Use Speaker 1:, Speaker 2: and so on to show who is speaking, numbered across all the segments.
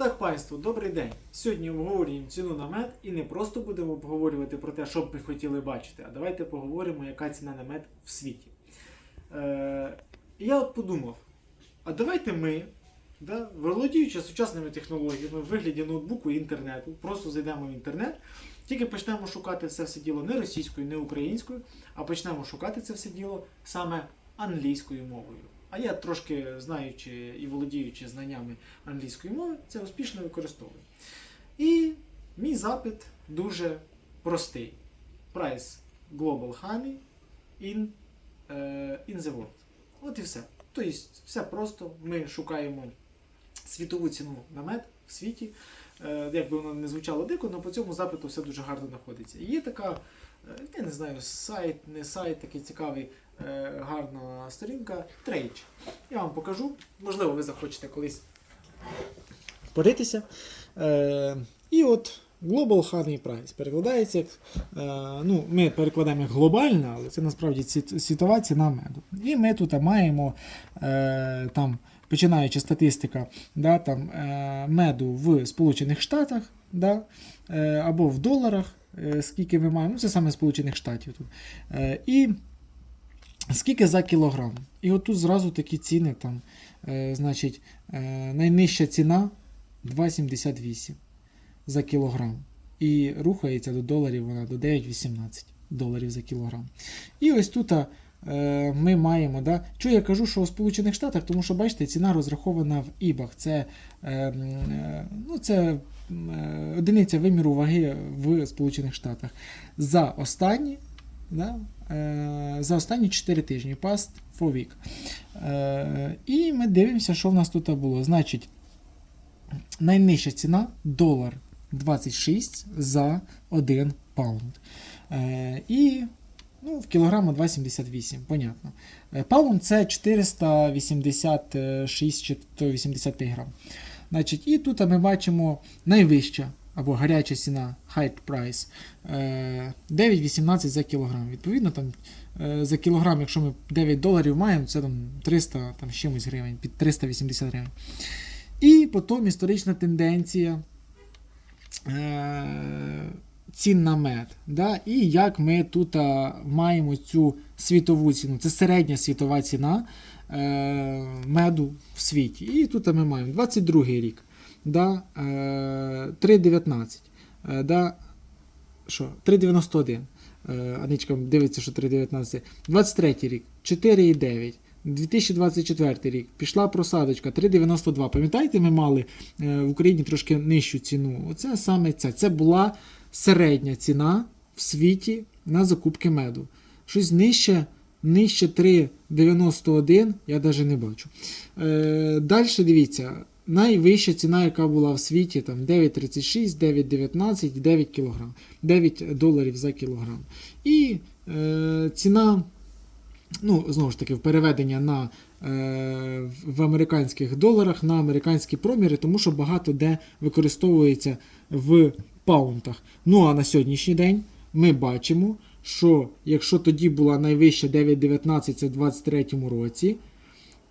Speaker 1: Так, панство, добрий день. Сьогодні обговорюємо ціну на мед і не просто будемо обговорювати про те, що б ми хотіли бачити, а давайте поговоримо, яка ціна на мед в світі. Е, я от подумав: а давайте ми, да, володіючи сучасними технологіями в вигляді ноутбуку і інтернету, просто зайдемо в інтернет, тільки почнемо шукати це все діло не російською, не українською, а почнемо шукати це все діло саме англійською мовою. А я трошки знаючи і володіючи знаннями англійської мови, це успішно використовую. І мій запит дуже простий. Price Global Honey in, е, in the world. От і все. Тобто, все просто. Ми шукаємо світову ціну на мед в світі. Е, як би воно не звучало дико, але по цьому запиту все дуже гарно знаходиться. І є така, я не знаю, сайт, не сайт, такий цікавий, е, гарна сторінка Trade. Я вам покажу. Можливо, ви захочете колись поритися. Е, і от Global Honey Price перекладається як. Е, ну, ми перекладаємо як глобальна, але це насправді світова ціна меду. І ми тут маємо е, там. Починаючи статистика да, там, е, меду в Сполучених Штатах да, е, або в доларах, е, скільки ми маємо, ну, це саме Сполучених Штатів тут. Е, і скільки за кілограм. І от тут зразу такі ціни. Там, е, значить, е, найнижча ціна 2,78 за кілограм. І рухається до доларів вона до 9,18 доларів за кілограм. І ось тут е, ми маємо. Да, Чого я кажу, що у Сполучених Штатах, тому що бачите, ціна розрахована в ібах. Це, е, м, е, ну, це е, одиниця виміру ваги в Сполучених Штатах. За останні, да, е, за останні 4 тижні, past 4 week. Е, і ми дивимося, що в нас тут було. Значить, найнижча ціна долар 26 за 1 паунд. Е, і ну, в кілограма 2,78, понятно. Е, Паунд це 486-85 грам. Значить, і тут ми бачимо найвища або гаряча ціна high price е, 9,18 за кілограм. Відповідно, там, е, за кілограм, якщо ми 9 доларів маємо, це там 300 там, чимось гривень, під 380 гривень. І потім історична тенденція е, цін на мед. Да? І як ми тут а, маємо цю світову ціну. Це середня світова ціна е, меду в світі. І тут ми маємо 22 рік. Да? Е, 3,19. Е, да? Що? 3,91. Е, Аничка дивиться, що 3,19. 23 рік 4,9. 2024 рік пішла просадочка 3,92. Пам'ятаєте, ми мали е, в Україні трошки нижчу ціну. Оце саме це. Це була середня ціна в світі на закупки меду. Щось нижче, нижче 3,91 я навіть не бачу. Е, Далі дивіться. Найвища ціна, яка була в світі, там 9,36, 9,19, 9 кг, 9 доларів за кілограм. І е, ціна, ну, знову ж таки, в переведення на, е, в американських доларах на американські проміри, тому що багато де використовується в паунтах. Ну а на сьогоднішній день ми бачимо, що якщо тоді була найвища 9,19 це в 2023 році,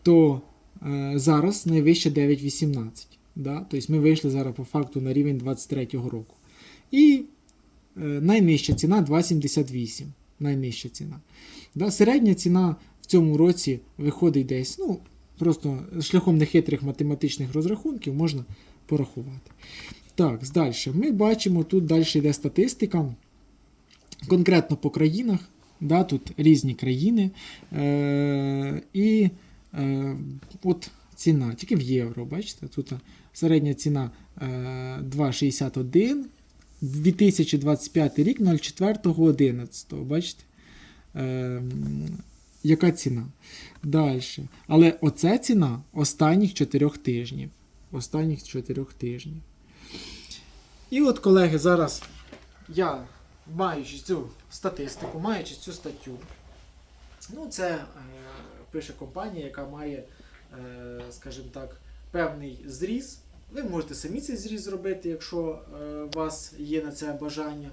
Speaker 1: то е, зараз найвища 9,18. Да? Тобто ми вийшли зараз по факту на рівень 23 року. І е, найнижча ціна 2,78. Найнижча ціна. Да? Середня ціна в цьому році виходить десь, ну, просто шляхом нехитрих математичних розрахунків можна порахувати. Так, далі. Ми бачимо, тут далі йде статистика. Конкретно по країнах. Да, Тут різні країни. Е, І е, от ціна, тільки в євро, бачите? Тут середня ціна е, 2,61. 2025 рік 04.11. Бачите? Е, яка ціна? Далі. Але оце ціна останніх 4 тижнів. Останніх 4 тижнів. І от, колеги, зараз я, маючи цю статистику, маючи цю статтю, ну, це е, пише компанія, яка має, е, скажімо так, певний зріз. Ви можете самі цей зріз зробити, якщо е, у вас є на це бажання.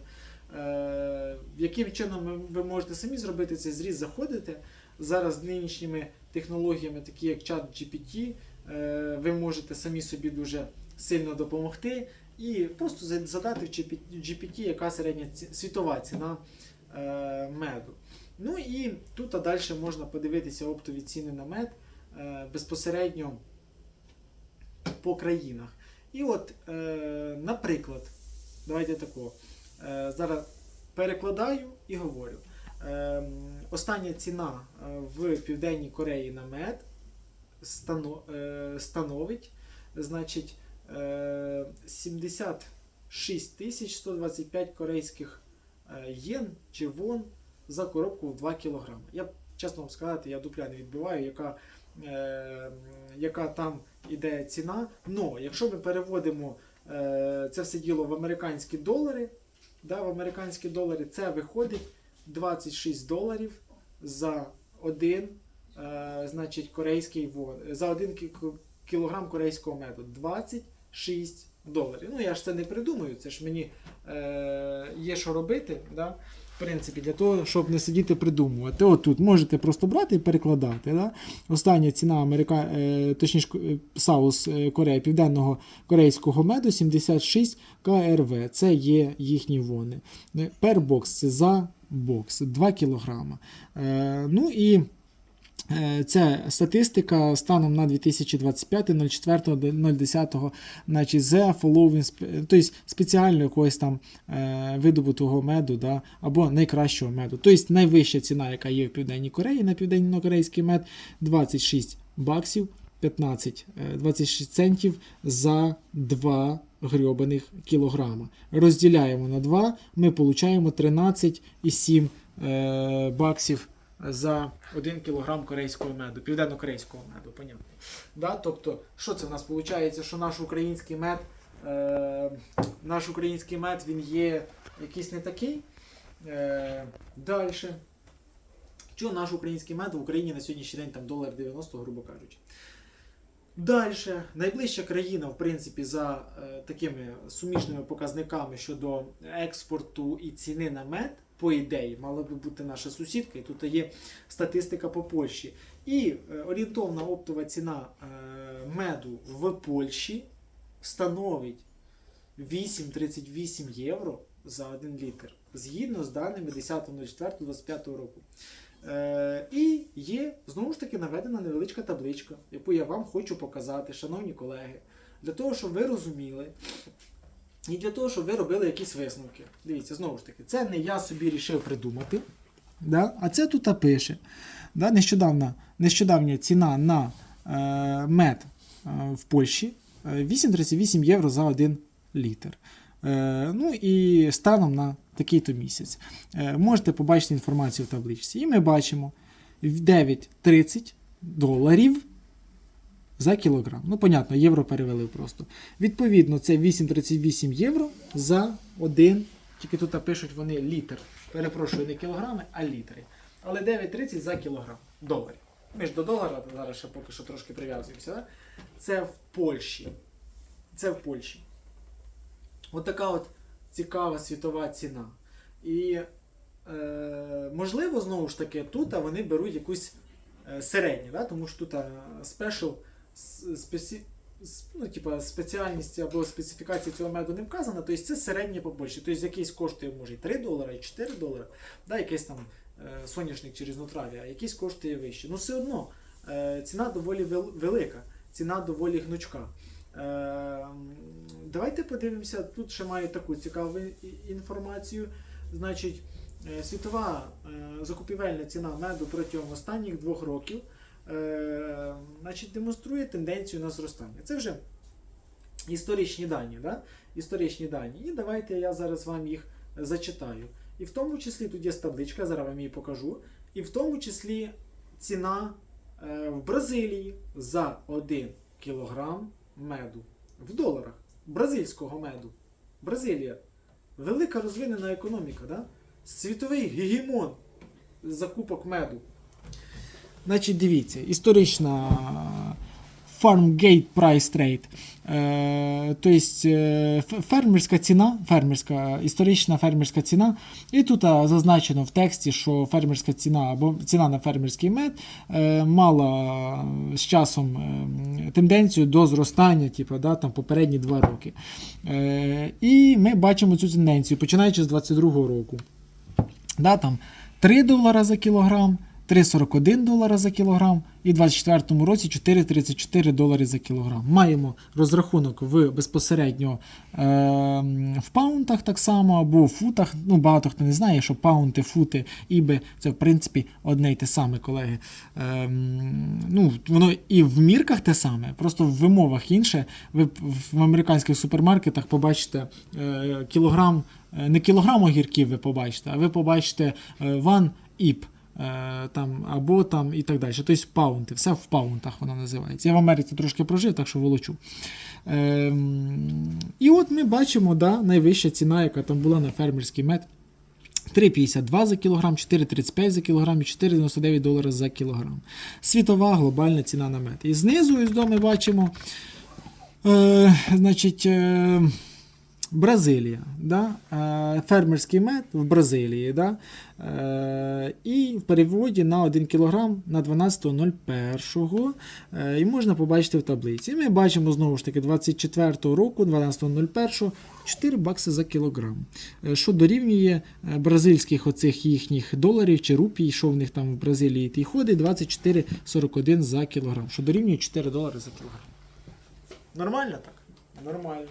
Speaker 1: Е, яким чином ви- можете самі зробити цей зріз, заходите. Зараз нинішніми технологіями, такі як чат GPT, е, ви можете самі собі дуже сильно допомогти і просто задати в GPT, яка середня світова ціна е, меду. Ну і тут а далі можна подивитися оптові ціни на мед е, безпосередньо по країнах. І от, е, наприклад, давайте тако. Зараз перекладаю і говорю. Остання ціна в Південній Кореї на мед стано, становить значить, 76 тисяч 125 корейських е, єн чи вон за коробку в 2 кг. Я чесно вам сказати, я дупля не відбиваю, яка, е, яка там іде ціна. Но якщо ми переводимо е, це все діло в американські долари, да, в американські долари це виходить 26 доларів за один е, значить, корейський вон, за один кі- кілограм корейського меду. 26 доларів. Ну я ж це не придумаю, це ж мені е, є що робити. Да? В принципі, для того, щоб не сидіти придумувати. От тут можете просто брати і перекладати. Да? Остання ціна Америка, е, точніше, е, Саус е, Корея, південного корейського меду 76 КРВ. Це є їхні вони. Е, Per бокс це за бокс 2 кг. Е, ну і Е, Це статистика станом на 2025 04.10, значить the following, тобто спеціально якогось там е, видобутого меду, да, або найкращого меду. Тобто найвища ціна, яка є в Південній Кореї на південно-корейський мед 26 баксів 15, е, 26 центів за 2 грьобаних кілограма. Розділяємо на 2, ми получаємо 13,7 е, баксів за 1 кг корейського меду, південно-корейського меду, понятно. Да? Тобто, що це в нас виходить, що наш український мед, е, наш український мед він є якийсь не такий. Е, Далі. Що наш український мед в Україні на сьогоднішній день там долар 90, грубо кажучи. Далі, найближча країна, в принципі, за е, такими суміжними показниками щодо експорту і ціни на мед, по ідеї, мала би бути наша сусідка, і тут є статистика по Польщі. І е, орієнтовна оптова ціна е, меду в Польщі становить 8,38 євро за 1 літр, згідно з даними 10.04.25 року. Е, і є знову ж таки наведена невеличка табличка, яку я вам хочу показати, шановні колеги, для того, щоб ви розуміли. І для того, щоб ви робили якісь висновки. Дивіться, знову ж таки, це не я собі рішив придумати. Да? А це тут пише. Да? Нещодавна, нещодавня ціна на е, мед е, в Польщі е, 8,38 євро за 1 літр. Е, ну і станом на такий-то місяць. Е, можете побачити інформацію в табличці. І ми бачимо 9,30 доларів за кілограм. Ну, понятно, євро перевели просто. Відповідно, це 8,38 євро за один. Тільки тут пишуть вони літр. Перепрошую, не кілограми, а літри. Але 9,30 за кілограм доларів. Ми ж до долара зараз ще поки що трошки прив'язуємося. Да? Це в Польщі. Це в Польщі. От от цікава світова ціна. І е, можливо, знову ж таки, тут вони беруть якусь е, середню, да? тому що тут е, спешл спесі, ну, типа, спеціальність або специфікація цього меду не вказана, тобто це середнє по Польщі. Тобто якийсь коштує може і 3 долари, і 4 долари, да? якийсь там е, соняшник чи різнотрав'я, а якийсь коштує вище. Ну все одно е, ціна доволі вел- велика, ціна доволі гнучка. Е, Давайте подивимося, тут ще маю таку цікаву інформацію. Значить, світова закупівельна ціна меду протягом останніх двох років е, значить, демонструє тенденцію на зростання. Це вже історичні дані. Да? Історичні дані. І давайте я зараз вам їх зачитаю. І в тому числі тут є табличка, зараз вам її покажу. І в тому числі ціна е, в Бразилії за 1 кілограм меду в доларах. Бразильського меду. Бразилія. Велика розвинена економіка, да? світовий гегемон закупок меду. Значить, дивіться, історична
Speaker 2: Farm Gate Price Trade. Е, тобто е, фермерська ціна, фермерська, історична фермерська ціна. І тут зазначено в тексті, що фермерська ціна або ціна на фермерський мед е, мала з часом е, тенденцію до зростання, типу, да, там, попередні два роки. Е, і ми бачимо цю тенденцію, починаючи з 22-го року. Да, там 3 долара за кілограм, 3,41 долара за кілограм, і в 24-му році 4,34 долари за кілограм. Маємо розрахунок в безпосередньо е, в паунтах так само, або в футах. Ну, багато хто не знає, що паунти, фути, іби це в принципі одне й те саме, колеги. Е, ну, воно і в мірках те саме, просто в вимовах інше. Ви в американських супермаркетах побачите е, кілограм, е, не кілограм огірків ви побачите, а ви побачите е, one іп. Е, там, або там і так далі. Тобто паунти, все в паунтах вона називається. Я в Америці трошки прожив, так що волочу. Ем, і от ми бачимо да, найвища ціна, яка там була на фермерський мед. 3,52 за кілограм, 4,35 за кілограм і 4,99 долари за кілограм. Світова глобальна ціна на мед. І знизу ось ми бачимо е, значить, е, Бразилія. Да? Е, фермерський мед в Бразилії. Да? Е, і в переводі на 1 кг на 12.01. Е, і можна побачити в таблиці. І ми бачимо знову ж таки 24 року, 12.01, 4 бакси за кілограм. Що дорівнює бразильських оцих їхніх доларів чи рупій, що в них там в Бразилії ті ходить, 24,41 за кілограм. Що дорівнює 4 долари за кілограм.
Speaker 1: Нормально так? Нормально.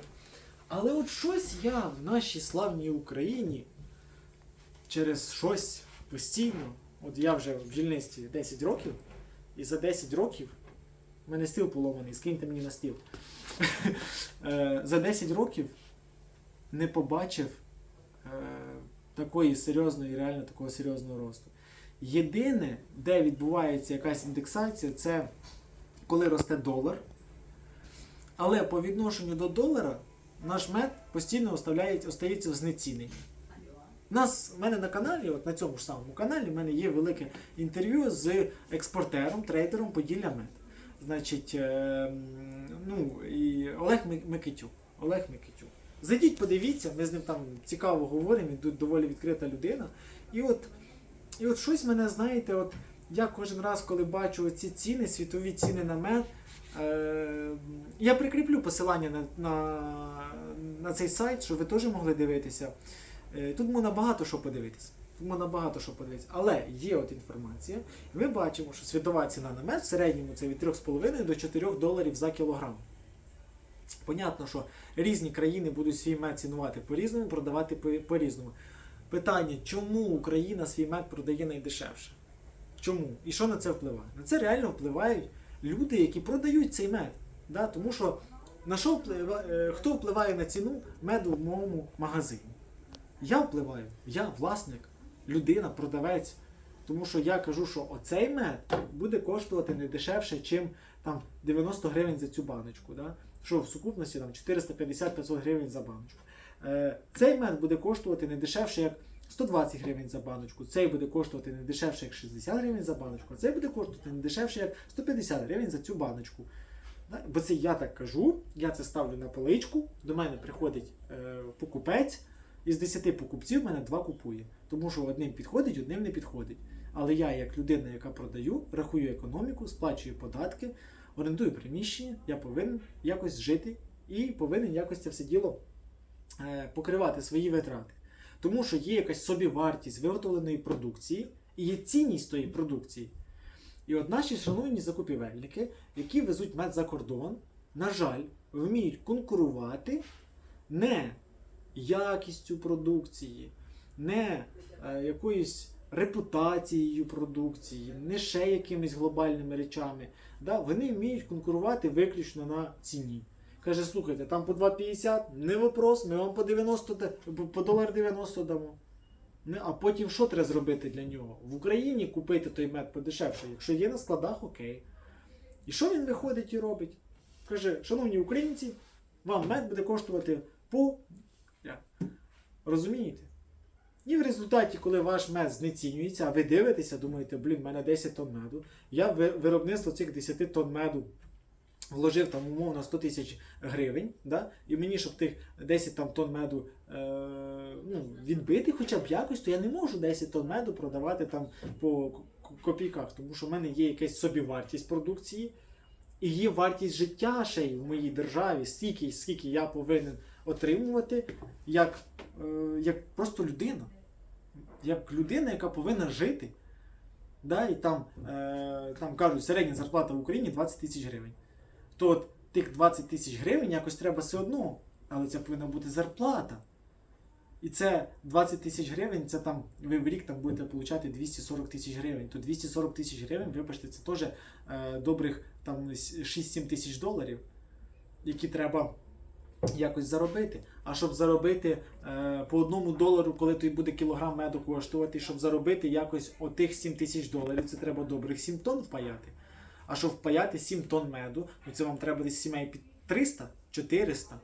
Speaker 1: Але от щось я в нашій славній Україні через щось постійно, от я вже в бджільництві 10 років, і за 10 років в мене стіл поломаний, скиньте мені на стіл. Е, За 10 років не побачив е, такої серйозної, реально такого серйозного росту. Єдине, де відбувається якась індексація, це коли росте долар. Але по відношенню до долара наш мед постійно остається в знеціненні. У нас, в мене на каналі, от на цьому ж самому каналі, в мене є велике інтерв'ю з експортером, трейдером Поділля Мед. Значить, е, ну, і Олег Микитюк. Олег Микитюк. Зайдіть, подивіться, ми з ним там цікаво говоримо, він доволі відкрита людина. І от, і от щось мене, знаєте, от я кожен раз, коли бачу ці ціни, світові ціни на мед, Е, Я прикріплю посилання на, на, на цей сайт, щоб ви теж могли дивитися. Е, Тут можна багато що подивитися. Тут можна багато що подивитися. Але є от інформація. Ми бачимо, що світова ціна на мед в середньому це від 3,5 до 4 доларів за кілограм. Понятно, що різні країни будуть свій мед цінувати по-різному, продавати по-різному. Питання, чому Україна свій мед продає найдешевше? Чому? І що на це впливає? На це реально впливають люди, які продають цей мед. Да? Тому що на що впливає, е, хто впливає на ціну меду в моєму магазині? Я впливаю, я власник, людина, продавець. Тому що я кажу, що оцей мед буде коштувати не дешевше, ніж там 90 гривень за цю баночку. Да? Що в сукупності там 450-500 гривень за баночку. Е, цей мед буде коштувати не дешевше, як 120 гривень за баночку. Цей буде коштувати не дешевше, як 60 гривень за баночку, а цей буде коштувати не дешевше, як 150 гривень за цю баночку. Бо це я так кажу, я це ставлю на поличку, до мене приходить е, покупець, із 10 покупців мене два купує. Тому що одним підходить, одним не підходить. Але я, як людина, яка продаю, рахую економіку, сплачую податки, орендую приміщення, я повинен якось жити і повинен якось це все діло покривати свої витрати. Тому що є якась собівартість виготовленої продукції і є цінність тої продукції. І от наші шановні закупівельники, які везуть мед за кордон, на жаль, вміють конкурувати не якістю продукції, не е, якоюсь репутацією продукції, не ще якимись глобальними речами. Да? Вони вміють конкурувати виключно на ціні. Каже, слухайте, там по 2,50, не вопрос, ми вам по 90, по- долар 90 дамо. Не, а потім що треба зробити для нього? В Україні купити той мед подешевше. Якщо є на складах, окей. І що він виходить і робить? Каже, шановні українці, вам мед буде коштувати по. Розумієте? І в результаті, коли ваш мед знецінюється, а ви дивитеся, думаєте, блін, в мене 10 тонн меду. Я виробництво цих 10 тонн меду вложив там умовно 100 тисяч гривень, да? і мені, щоб тих 10 там, тонн меду е, ну, відбити хоча б якось, то я не можу 10 тонн меду продавати там по копійках, тому що в мене є якась собівартість продукції, і є вартість життя ще й в моїй державі, стільки, скільки я повинен отримувати, як, е, як просто людина. Як людина, яка повинна жити. Да, і там, е, там кажуть, середня зарплата в Україні 20 тисяч гривень. То от тих 20 тисяч гривень якось треба все одно, але це повинна бути зарплата. І це 20 тисяч гривень, це там ви в рік там будете отримати 240 тисяч гривень. То 240 тисяч гривень, вибачте, це теж е, добрих там 6-7 тисяч доларів, які треба якось заробити. А щоб заробити е, по одному долару, коли той буде кілограм меду коштувати, щоб заробити якось отих 7 тисяч доларів, це треба добрих 7 тонн впаяти. А щоб впаяти 7 тонн меду, ну це вам треба десь сімей під 300, 400.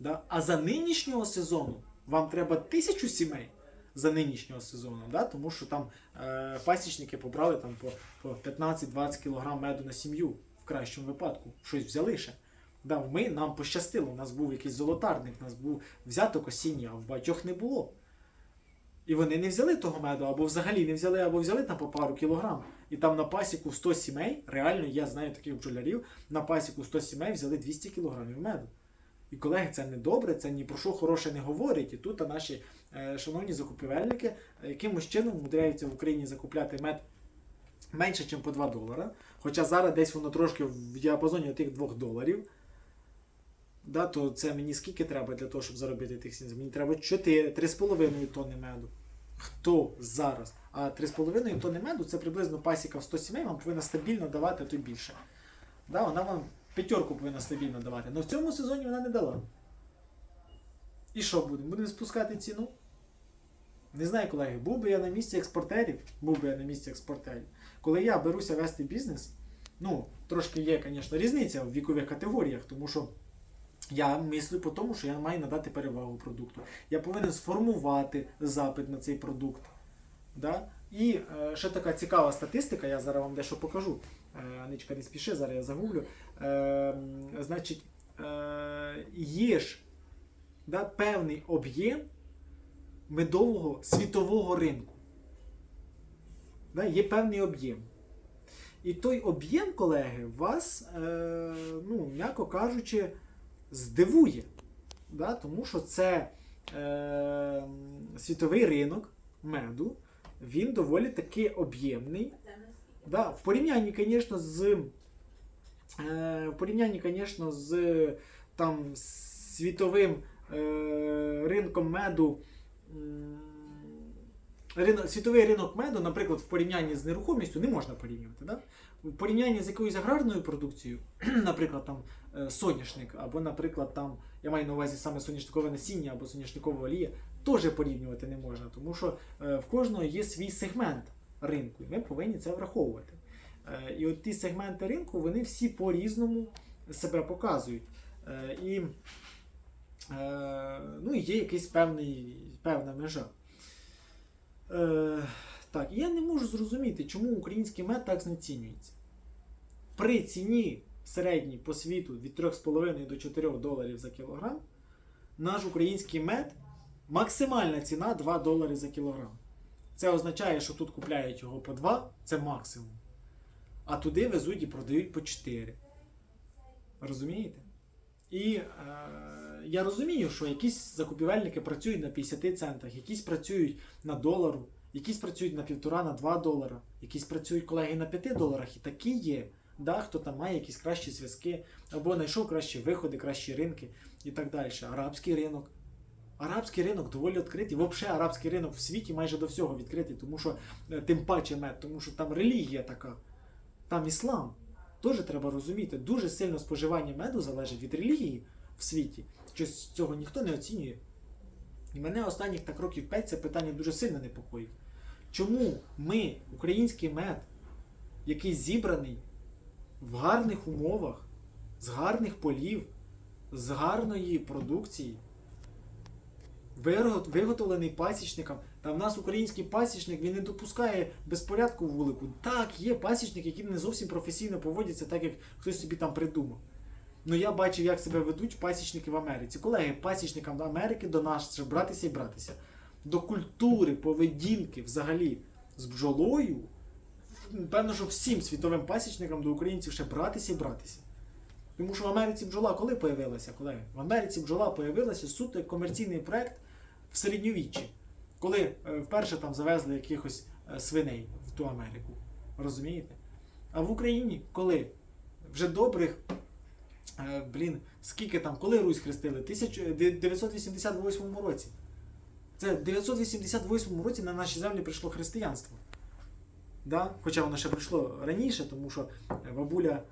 Speaker 1: Да? А за нинішнього сезону вам треба тисячу сімей за нинішнього сезону, да? тому що там е, пасічники побрали там по, по 15-20 кг меду на сім'ю в кращому випадку. Щось взяли ще. Да, ми, нам пощастило, у нас був якийсь золотарник, у нас був взяток осінній, а в багатьох не було. І вони не взяли того меду, або взагалі не взяли, або взяли там по пару кілограм. І там на пасіку 100 сімей, реально я знаю таких бджолярів, на пасіку 100 сімей взяли 200 кілограмів меду. І колеги, це не добре, це ні про що хороше не говорить. І тут наші е, шановні закупівельники е, якимось чином мудряються в Україні закупляти мед менше, ніж по 2 долара. Хоча зараз десь воно трошки в діапазоні тих 2 доларів. Да, то це мені скільки треба для того, щоб заробити тих 7? Мені треба 4, 3,5 тонни меду. Хто зараз? А 3,5 тонни меду це приблизно пасіка в 100 сімей, вам повинна стабільно давати, а то більше. Да, вона вам п'ятерку повинна стабільно давати. Але в цьому сезоні вона не дала. І що будемо? Будемо спускати ціну? Не знаю, колеги, був би я на місці експортерів, був би я на місці експортерів. Коли я беруся вести бізнес, ну, трошки є, звісно, різниця в вікових категоріях, тому що я мислю по тому, що я маю надати перевагу продукту. Я повинен сформувати запит на цей продукт. Да? І е, ще така цікава статистика, я зараз вам дещо покажу. Е, Аничка, не спіши, зараз я загублю. Е, значить, е, є ж да, певний об'єм медового світового ринку. Да, є певний об'єм. І той об'єм, колеги, вас, е, ну, м'яко кажучи, здивує. Да? Тому що це е, світовий ринок меду, він доволі таки об'ємний. Да, в порівнянні, звісно, з е, в порівнянні, звісно, з там світовим е, ринком меду. Світовий ринок меду, наприклад, в порівнянні з нерухомістю не можна порівнювати. Да? В порівнянні з якоюсь аграрною продукцією, наприклад, там е, соняшник, або, наприклад, там, я маю на увазі саме соняшникове насіння або соняшникова олія, теж порівнювати не можна, тому що е, в кожного є свій сегмент ринку, і ми повинні це враховувати. Е, І от ті сегменти ринку, вони всі по-різному себе показують. І, ну, є якийсь певний, певна межа. Е, так, я не можу зрозуміти, чому український мед так знецінюється. При ціні середній по світу від 3,5 до 4 доларів за кілограм, наш український мед максимальна ціна 2 долари за кілограм. Це означає, що тут купляють його по 2, це максимум. А туди везуть і продають по 4. Розумієте? І е, я розумію, що якісь закупівельники працюють на 50 центах, якісь працюють на долару, якісь працюють на півтора, на 2 долара, якісь працюють колеги на 5 доларах, і такі є. Да, хто там має якісь кращі зв'язки, або знайшов кращі виходи, кращі ринки і так далі. Арабський ринок. Арабський ринок доволі відкритий. Взагалі, арабський ринок в світі майже до всього відкритий, тому що е, тим паче мед, тому що там релігія така, там іслам. Теж треба розуміти, дуже сильно споживання меду залежить від релігії в світі. Щось цього ніхто не оцінює. І мене останніх так років 5 це питання дуже сильно непокоїть. Чому ми, український мед, який зібраний в гарних умовах, з гарних полів, з гарної продукції, виготовлений пасічником. Та в нас український пасічник він не допускає безпорядку в вулику. Так, є пасічники, які не зовсім професійно поводяться, так як хтось собі там придумав. Ну я бачив, як себе ведуть пасічники в Америці. Колеги, пасічникам до Америки до нас ще братися і братися. До культури, поведінки взагалі з бджолою. Певно, що всім світовим пасічникам до українців ще братися і братися. Тому що в Америці бджола коли появилася, колеги? В Америці бджола появилася суто як комерційний проект в середньовіччі, коли е, вперше там завезли якихось е, свиней в ту Америку. Розумієте? А в Україні коли? Вже добрих. е, Блін, скільки там, коли Русь хрестили? 1988 році. Це в 988 році на наші землі прийшло християнство. Да? Хоча воно ще прийшло раніше, тому що бабуля,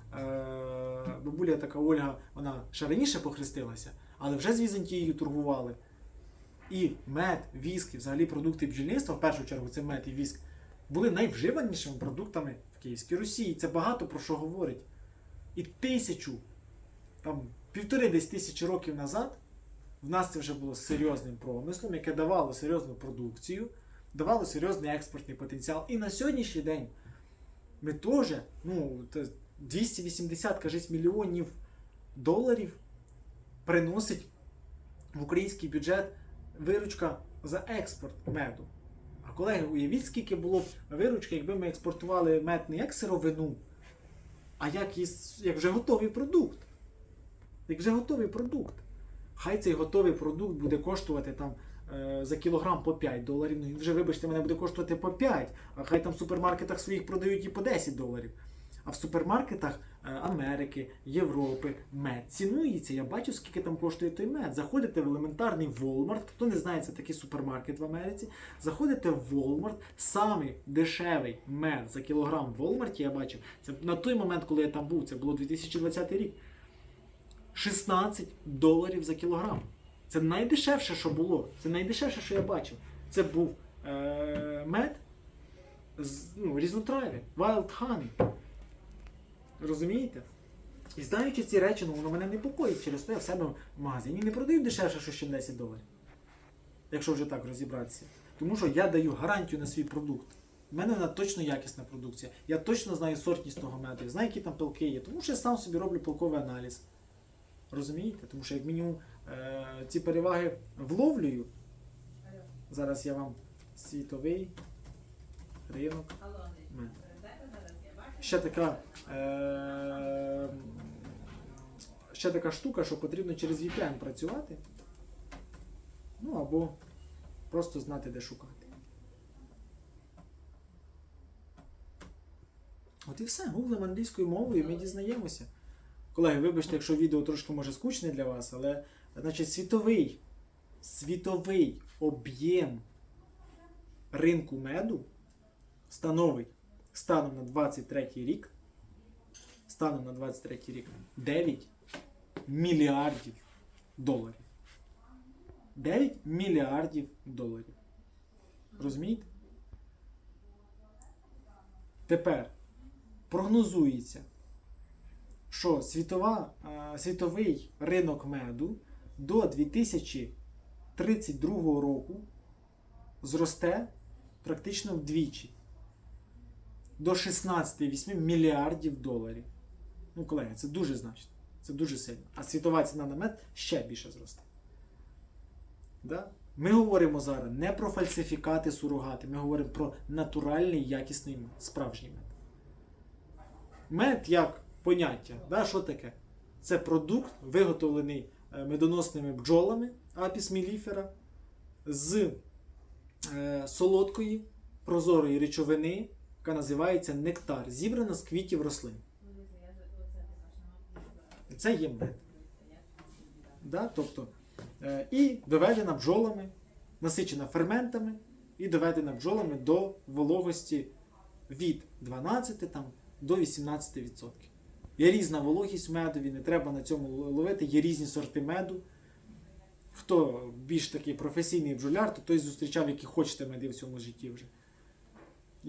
Speaker 1: бабуля така Ольга, вона ще раніше похрестилася, але вже з Візантією торгували. І мед, віск, і взагалі продукти бджільництва, в першу чергу це мед і віск, були найвживанішими продуктами в Київській Русі. І це багато про що говорить. І тисячу, там півтори десь тисячі років назад в нас це вже було серйозним промислом, яке давало серйозну продукцію, давало серйозний експортний потенціал. І на сьогоднішній день ми теж, ну, 280, кажись, мільйонів доларів приносить в український бюджет виручка за експорт меду. А колеги, уявіть, скільки було б виручки, якби ми експортували мед не як сировину, а як, із, як вже готовий продукт. Як вже готовий продукт. Хай цей готовий продукт буде коштувати там е, за кілограм по 5 доларів. Ну, він вже, вибачте, мене буде коштувати по 5, а хай там в супермаркетах своїх продають і по 10 доларів. А в супермаркетах Америки, Європи мед цінується. Я бачу, скільки там коштує той мед. Заходите в елементарний Walmart, хто не знає, це такий супермаркет в Америці. Заходите в Walmart, самий дешевий мед за кілограм в Walmart, я бачив. Це на той момент, коли я там був, це було 2020 рік. 16 доларів за кілограм. Це найдешевше, що було. Це найдешевше, що я бачив. Це був е- мед з ну, різнотрав'я, Wild Honey. Розумієте? І знаючи ці речі, ну воно мене непокоїть через те, я в себе в магазині не продають дешевше, що ще 10 доларів. Якщо вже так розібратися. Тому що я даю гарантію на свій продукт. У мене вона точно якісна продукція. Я точно знаю сортність того меду, я знаю, які там пилки є. Тому що я сам собі роблю пилковий аналіз. Розумієте? Тому що як мінімум е- ці переваги вловлюю. Зараз я вам світовий ринок. Ще така, е- ще така штука, що потрібно через VPN працювати. Ну або просто знати, де шукати. От і все. Гуглимо англійською мовою і ми дізнаємося. Колеги, вибачте, якщо відео трошки може скучне для вас, але значить, світовий, світовий об'єм ринку меду становить станом на 23 рік, станом на 23 рік 9 мільярдів доларів. 9 мільярдів доларів. Розумієте? Тепер прогнозується, що світова, е, світовий ринок меду до 2032 року зросте практично вдвічі до 16,8 мільярдів доларів. Ну, колеги, це дуже значно. Це дуже сильно. А світова ціна на мед ще більше зросте. Да? Ми говоримо зараз не про фальсифікати, сурогати, ми говоримо про натуральний якісний мед, справжній мед. Мед як поняття, да, що таке? Це продукт, виготовлений е, медоносними бджолами апіс міліфера з е, солодкої прозорої речовини, яка називається нектар, зібрана з квітів рослин. Це є мед. Да? Тобто, е, і доведена бджолами, насичена ферментами, і доведена бджолами до вологості від 12 там, до 18%. Є різна вологість медові, не треба на цьому ловити, є різні сорти меду. Хто більш такий професійний бджоляр, то той зустрічав, які хочете меди в цьому житті вже.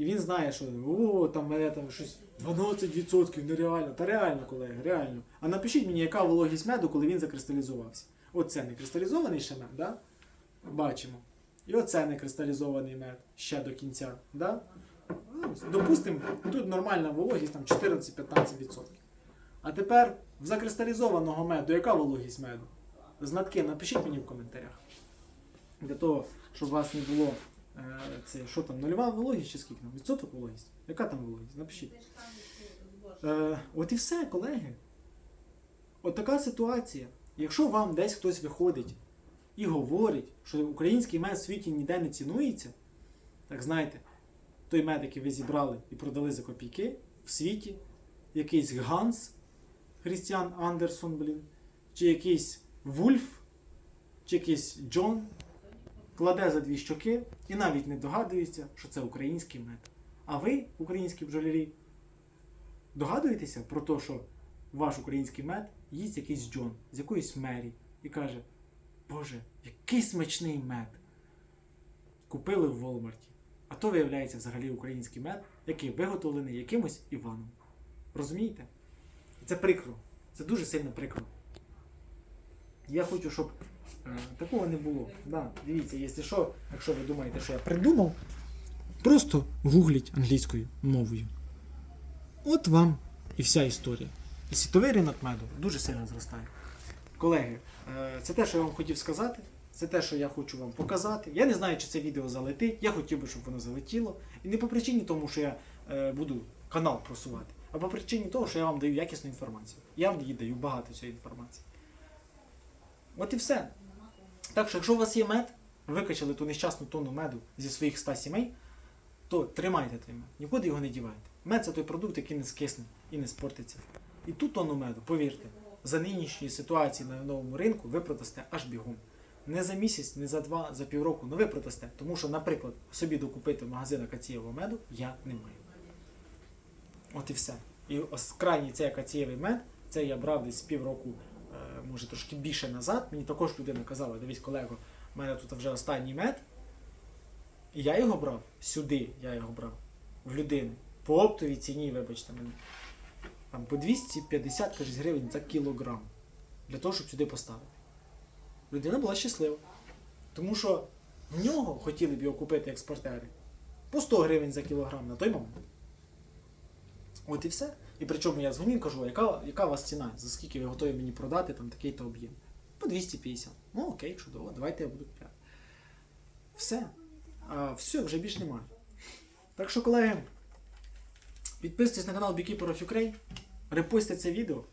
Speaker 1: І він знає, що о, там мене там щось 12%, нереально. Та реально, колеги, реально. А напишіть мені, яка вологість меду, коли він закристалізувався. Оце не кристалізований ще мед, да? бачимо. І оце не кристалізований мед ще до кінця. Да? Ну, Допустимо, тут нормальна вологість там 14-15%. А тепер в закристалізованого меду, яка вологість меду? Знатки, напишіть мені в коментарях. Для того, щоб у вас не було це, що там, нульова вологість чи скільки там? Відсоток вологість? Яка там вологість? Напишіть. Е, от і все, колеги. От така ситуація. Якщо вам десь хтось виходить і говорить, що український мед в світі ніде не цінується, так знаєте, той мед, який ви зібрали і продали за копійки в світі, якийсь Ганс Хрістіан Андерсон, блін, чи якийсь Вульф, чи якийсь Джон кладе за дві щоки і навіть не догадується, що це український мед. А ви, українські бджолярі, догадуєтеся про те, що ваш український мед їсть якийсь Джон з якоїсь мері і каже: Боже, який смачний мед! Купили в Волмарті. А то виявляється взагалі український мед, який виготовлений якимось Іваном. Розумієте? І це прикро. Це дуже сильно прикро. Я хочу, щоб е, такого не було. Да, дивіться, якщо що, якщо ви думаєте, що я придумав, просто гугліть англійською мовою. От вам і вся історія. І світовий ринок меду дуже сильно зростає. Колеги, е, це те, що я вам хотів сказати. Це те, що я хочу вам показати. Я не знаю, чи це відео залетить. Я хотів би, щоб воно залетіло. І не по причині тому, що я е, буду канал просувати, а по причині того, що я вам даю якісну інформацію. Я вам її даю багато цієї інформації. От і все. Так що, якщо у вас є мед, викачали ту нещасну тонну меду зі своїх 100 сімей, то тримайте той мед, нікуди його не дівайте. Мед це той продукт, який не скисне і не спортиться. І ту тонну меду, повірте, за нинішньої ситуації на новому ринку ви продасте аж бігом. Не за місяць, не за два, за півроку, але ви продасте. Тому що, наприклад, собі докупити в магазинах акацієвого меду я не маю. От і все. І ось крайній цей акацієвий мед, це я брав десь півроку, може трошки більше назад. Мені також людина казала, дивись, колего, в мене тут вже останній мед. І я його брав сюди, я його брав в людини. По оптовій ціні, вибачте мене. Там по 250 кажуть, гривень за кілограм. Для того, щоб сюди поставити. Людина була щаслива. Тому що в нього хотіли б його купити експортери по 100 гривень за кілограм на той момент. От і все. І причому я дзвоню і кажу, яка, яка у вас ціна, за скільки ви готові мені продати там такий-то об'єм? По 250. Ну окей, чудово, давайте я буду купляти. Все. А все, вже більш немає. Так що, колеги, підписуйтесь на канал Beekeeper of Ukraine, репостите це відео.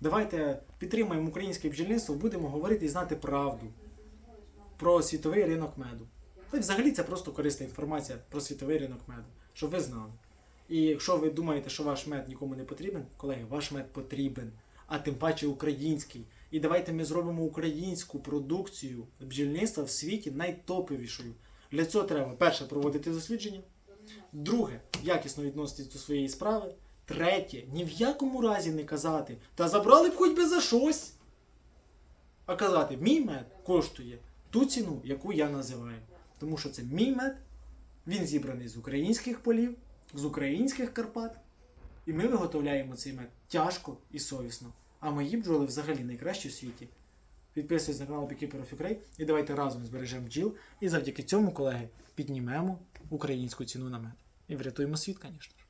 Speaker 1: Давайте підтримаємо українське бджільництво, будемо говорити і знати правду про світовий ринок меду. Та взагалі це просто корисна інформація про світовий ринок меду, щоб ви знали. І якщо ви думаєте, що ваш мед нікому не потрібен, колеги, ваш мед потрібен, а тим паче український. І давайте ми зробимо українську продукцію бджільництва в світі найтоповішою. Для цього треба перше проводити дослідження, друге якісно відноситись до своєї справи. Третє, ні в якому разі не казати, та забрали б хоч би за щось. А казати, мій мед коштує ту ціну, яку я називаю. Тому що це мій мед, він зібраний з українських полів, з українських Карпат. І ми виготовляємо цей мед тяжко і совісно. А мої бджоли взагалі найкращі в світі. Підписуйтесь на канал Beekeeper of Ukraine і давайте разом збережемо бджіл. І завдяки цьому, колеги, піднімемо українську ціну на мед. І врятуємо світ, звісно.